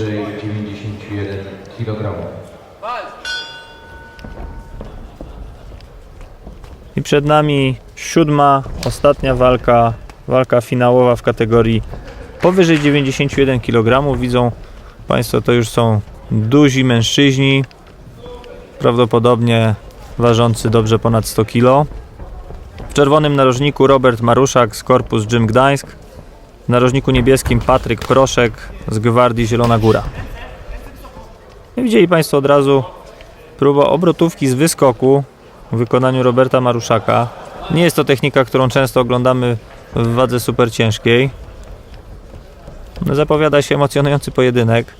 powyżej 91 kg. I przed nami siódma, ostatnia walka, walka finałowa w kategorii powyżej 91 kg. Widzą Państwo, to już są duzi mężczyźni, prawdopodobnie ważący dobrze ponad 100 kg. W czerwonym narożniku Robert Maruszak z Korpus Gym Gdańsk. W narożniku niebieskim Patryk Proszek z Gwardii Zielona Góra. I widzieli Państwo od razu próba obrotówki z wyskoku w wykonaniu Roberta Maruszaka. Nie jest to technika, którą często oglądamy w wadze super ciężkiej. Zapowiada się emocjonujący pojedynek,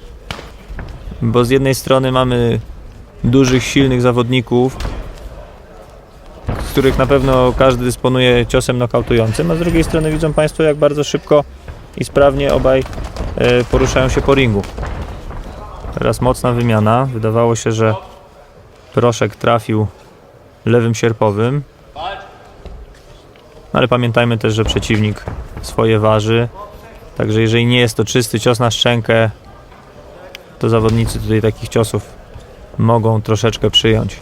bo z jednej strony mamy dużych, silnych zawodników, z których na pewno każdy dysponuje ciosem nokautującym, a z drugiej strony widzą Państwo, jak bardzo szybko i sprawnie obaj e, poruszają się po ringu. Teraz mocna wymiana. Wydawało się, że Proszek trafił lewym sierpowym. No ale pamiętajmy też, że przeciwnik swoje waży. Także jeżeli nie jest to czysty cios na szczękę, to zawodnicy tutaj takich ciosów mogą troszeczkę przyjąć.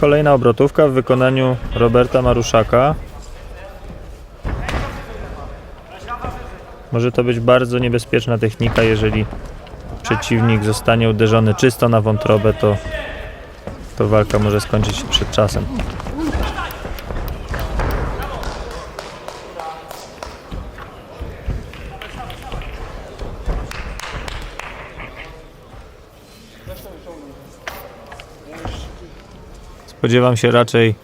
Kolejna obrotówka w wykonaniu Roberta Maruszaka. Może to być bardzo niebezpieczna technika, jeżeli przeciwnik zostanie uderzony czysto na wątrobę, to, to walka może skończyć się przed czasem. Spodziewam się raczej,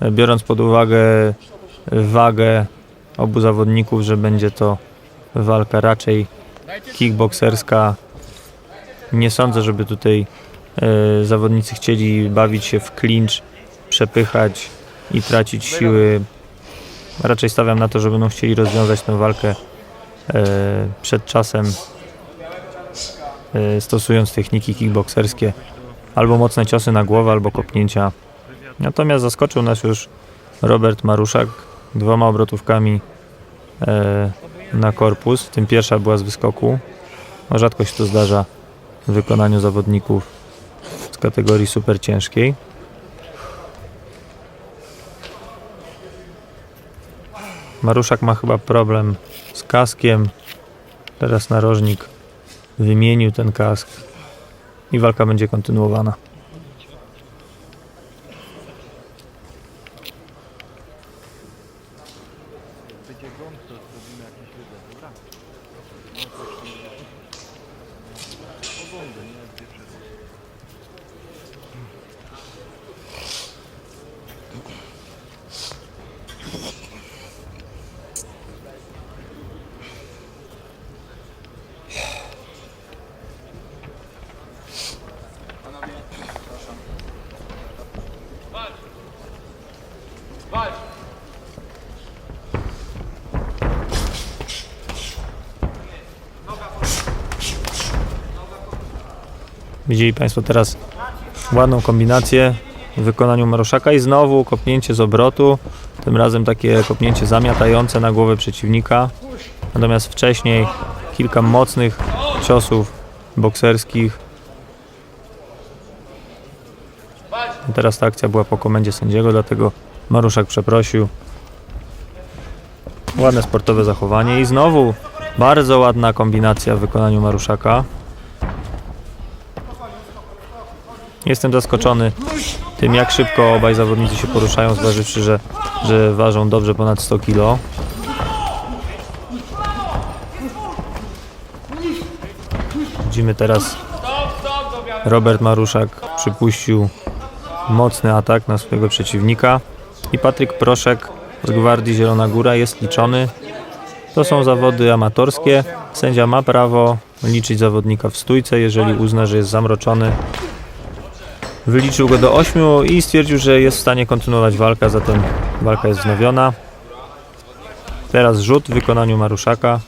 e, biorąc pod uwagę wagę obu zawodników, że będzie to walka raczej kickbokserska. Nie sądzę, żeby tutaj e, zawodnicy chcieli bawić się w clinch, przepychać i tracić siły. Raczej stawiam na to, że będą chcieli rozwiązać tę walkę e, przed czasem, stosując techniki kickbokserskie, albo mocne ciosy na głowę, albo kopnięcia. Natomiast zaskoczył nas już Robert Maruszak dwoma obrotówkami e, na korpus, w tym pierwsza była z wyskoku. No, rzadko się to zdarza w wykonaniu zawodników z kategorii super ciężkiej. Maruszak ma chyba problem z kaskiem. Teraz narożnik wymienił ten kask i walka będzie kontynuowana. Widzieli Państwo teraz ładną kombinację w wykonaniu Maruszaka i znowu kopnięcie z obrotu. Tym razem takie kopnięcie zamiatające na głowę przeciwnika. Natomiast wcześniej kilka mocnych ciosów bokserskich. I Teraz ta akcja była po komendzie sędziego, dlatego Maruszak przeprosił. Ładne sportowe zachowanie i znowu bardzo ładna kombinacja w wykonaniu Maruszaka. Jestem zaskoczony tym, jak szybko obaj zawodnicy się poruszają, zważywszy, że, że ważą dobrze ponad 100 kg. Widzimy teraz Robert Maruszak przypuścił mocny atak na swojego przeciwnika i Patryk Proszek z Gwardii Zielona Góra jest liczony. To są zawody amatorskie. Sędzia ma prawo liczyć zawodnika w stójce, jeżeli uzna, że jest zamroczony Wyliczył go do 8 i stwierdził, że jest w stanie kontynuować walkę, zatem walka jest wznowiona. Teraz rzut w wykonaniu Maruszaka.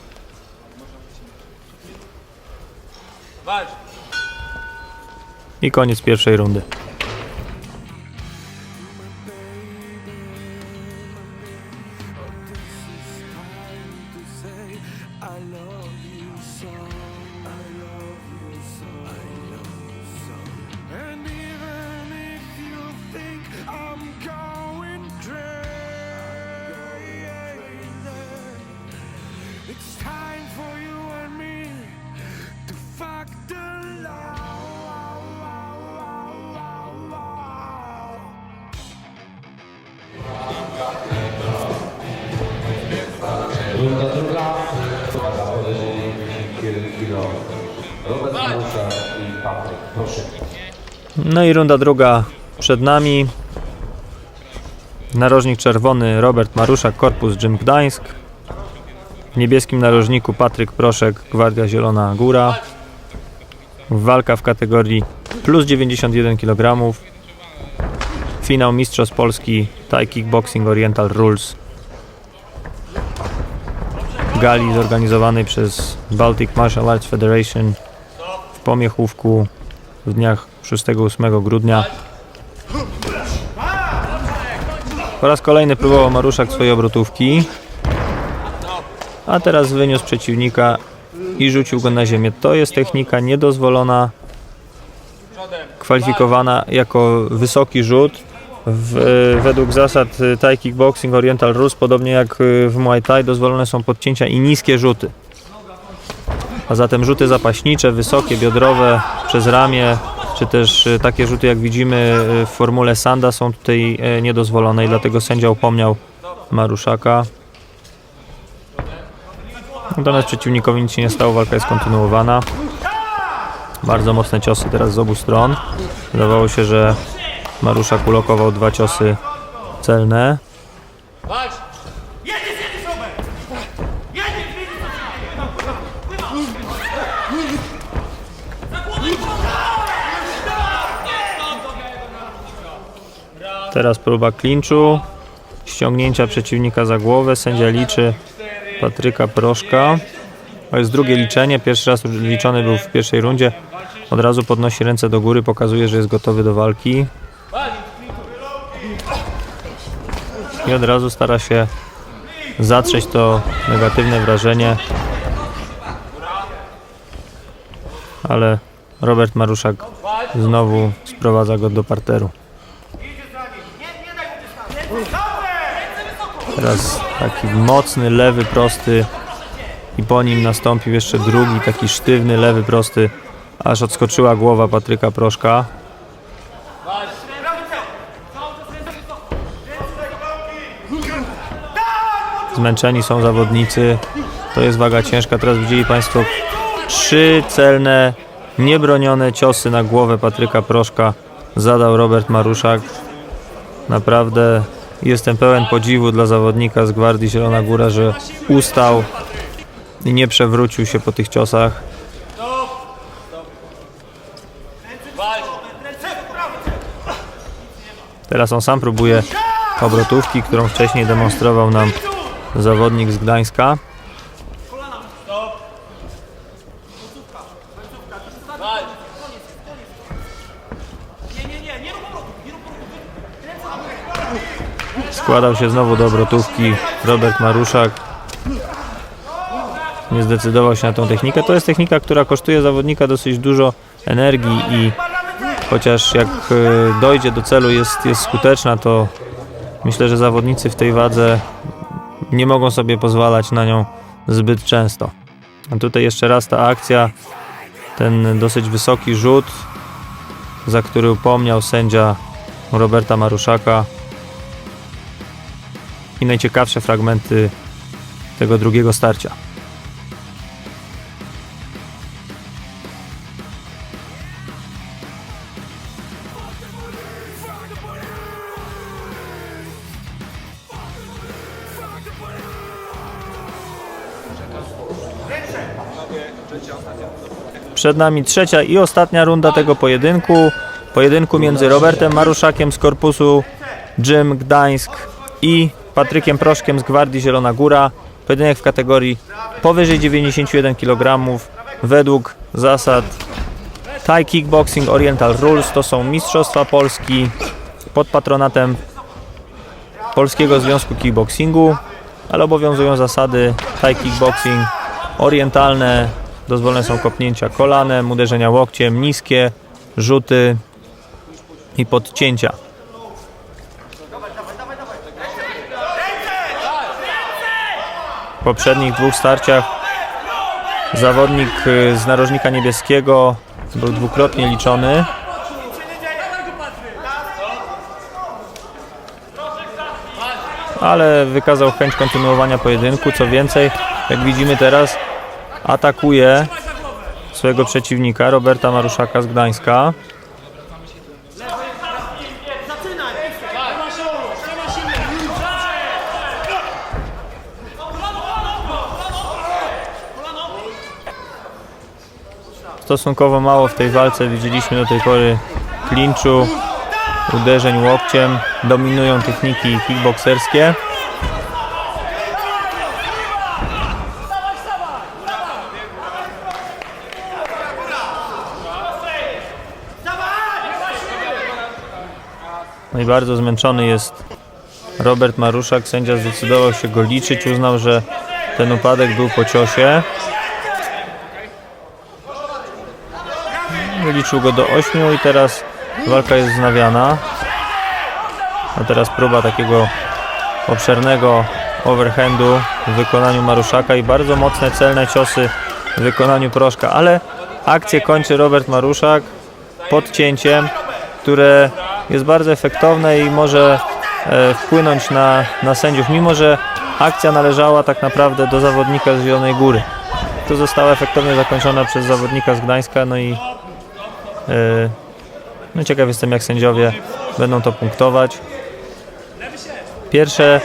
I koniec pierwszej rundy. Robert i Patryk. No i runda druga przed nami. Narożnik czerwony Robert Maruszak, Korpus Gym Gdańsk. W niebieskim narożniku Patryk Proszek, Gwardia Zielona Góra. Walka w kategorii plus 91 kg. Finał Mistrzostw Polski Thai Kickboxing Oriental Rules. Gali zorganizowanej przez Baltic Martial Arts Federation w Pomiechówku w dniach 6-8 grudnia. Po raz kolejny próbował Maruszak swojej obrotówki, a teraz wyniósł przeciwnika i rzucił go na ziemię. To jest technika niedozwolona, kwalifikowana jako wysoki rzut. W, według zasad Thai Kickboxing Oriental Rules, podobnie jak w Muay Thai, dozwolone są podcięcia i niskie rzuty. A zatem rzuty zapaśnicze, wysokie, biodrowe, przez ramię, czy też e, takie rzuty jak widzimy e, w formule Sanda są tutaj e, niedozwolone i dlatego sędzia upomniał Maruszaka. Natomiast przeciwnikowi nic się nie stało, walka jest kontynuowana. Bardzo mocne ciosy teraz z obu stron. Wydawało się, że Maruszak ulokował dwa ciosy celne. Teraz próba klinczu, ściągnięcia przeciwnika za głowę. Sędzia liczy Patryka Proszka. To jest drugie liczenie. Pierwszy raz liczony był w pierwszej rundzie. Od razu podnosi ręce do góry, pokazuje, że jest gotowy do walki. I od razu stara się zatrzeć to negatywne wrażenie. Ale Robert Maruszak znowu sprowadza go do parteru. Teraz taki mocny lewy prosty i po nim nastąpił jeszcze drugi taki sztywny lewy prosty, aż odskoczyła głowa Patryka Proszka. Zmęczeni są zawodnicy. To jest waga ciężka. Teraz widzieli Państwo trzy celne, niebronione ciosy na głowę Patryka Proszka. Zadał Robert Maruszak. Naprawdę jestem pełen podziwu dla zawodnika z Gwardii Zielona Góra, że ustał i nie przewrócił się po tych ciosach. Teraz on sam próbuje obrotówki, którą wcześniej demonstrował nam zawodnik z Gdańska. Składał się znowu do obrotówki Robert Maruszak. Nie zdecydował się na tą technikę. To jest technika, która kosztuje zawodnika dosyć dużo energii i chociaż jak e, dojdzie do celu, jest, jest skuteczna, to myślę, że zawodnicy w tej wadze nie mogą sobie pozwalać na nią zbyt często. A tutaj jeszcze raz ta akcja, ten dosyć wysoki rzut, za który upomniał sędzia Roberta Maruszaka i najciekawsze fragmenty tego drugiego starcia. Przed nami trzecia i ostatnia runda tego pojedynku. Pojedynku między Robertem Maruszakiem z korpusu Gym Gdańsk i Patrykiem Proszkiem z Gwardii Zielona Góra. Pojedynek w kategorii powyżej 91 kg według zasad Thai Kickboxing Oriental Rules. To są Mistrzostwa Polski pod patronatem Polskiego Związku Kickboxingu, ale obowiązują zasady Thai Kickboxing orientalne. Dozwolone są kopnięcia kolanem, uderzenia łokciem, niskie, rzuty i podcięcia. W poprzednich dwóch starciach zawodnik y, z narożnika niebieskiego był dwukrotnie liczony. ale wykazał chęć kontynuowania pojedynku. Co więcej, jak widzimy teraz, atakuje swojego przeciwnika, Roberta Maruszaka z Gdańska. Stosunkowo mało w tej walce widzieliśmy do tej pory klinczu, uderzeń łokciem, dominują techniki kickbokserskie. No i bardzo zmęczony jest Robert Maruszak. Sędzia zdecydował się go liczyć. Uznał, że ten upadek był po ciosie. Wyliczył go do 8 i teraz walka jest wznawiana. A teraz próba takiego obszernego overhandu w wykonaniu Maruszaka i bardzo mocne, celne ciosy w wykonaniu Proszka, ale akcję kończy Robert Maruszak podcięciem, które jest bardzo efektowne i może e, wpłynąć na, na sędziów, mimo że akcja należała tak naprawdę do zawodnika z Zielonej Góry. To została efektownie zakończona przez zawodnika z Gdańska, no i no ciekaw jestem jak sędziowie będą to punktować. Pierwsze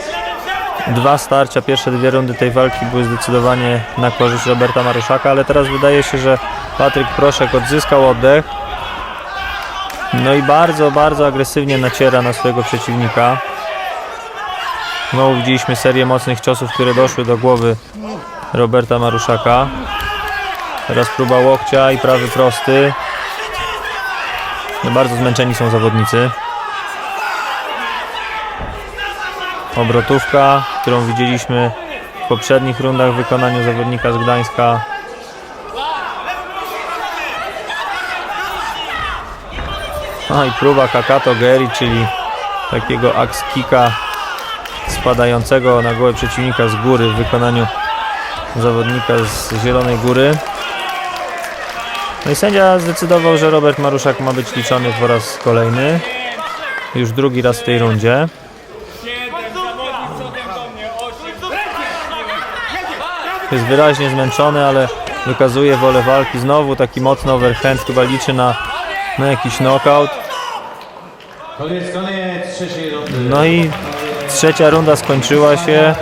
dwa starcia, pierwsze dwie rundy tej walki były zdecydowanie na korzyść Roberta Maruszaka, ale teraz wydaje się, że Patryk Proszek odzyskał oddech. No i bardzo, bardzo agresywnie naciera na swojego przeciwnika. Znowu widzieliśmy serię mocnych ciosów, które doszły do głowy Roberta Maruszaka. Teraz próba łokcia i prawy prosty. No bardzo zmęczeni są zawodnicy. Obrotówka, którą widzieliśmy w poprzednich rundach w wykonaniu zawodnika z Gdańska. A i próba Kakato Geri, czyli takiego axe spadającego na głowę przeciwnika z góry w wykonaniu zawodnika z Zielonej Góry. No i sędzia zdecydował, że Robert Maruszak ma być liczony po raz kolejny. Już drugi raz w tej rundzie. Jest wyraźnie zmęczony, ale wykazuje wolę walki. Znowu taki mocny overhand, chyba liczy na, na jakiś knockout. No i trzecia runda skończyła się,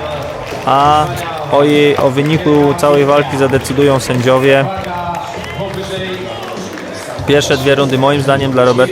a o, jej, o wyniku całej walki zadecydują sędziowie. Pierwsze dwie rundy moim zdaniem dla Roberta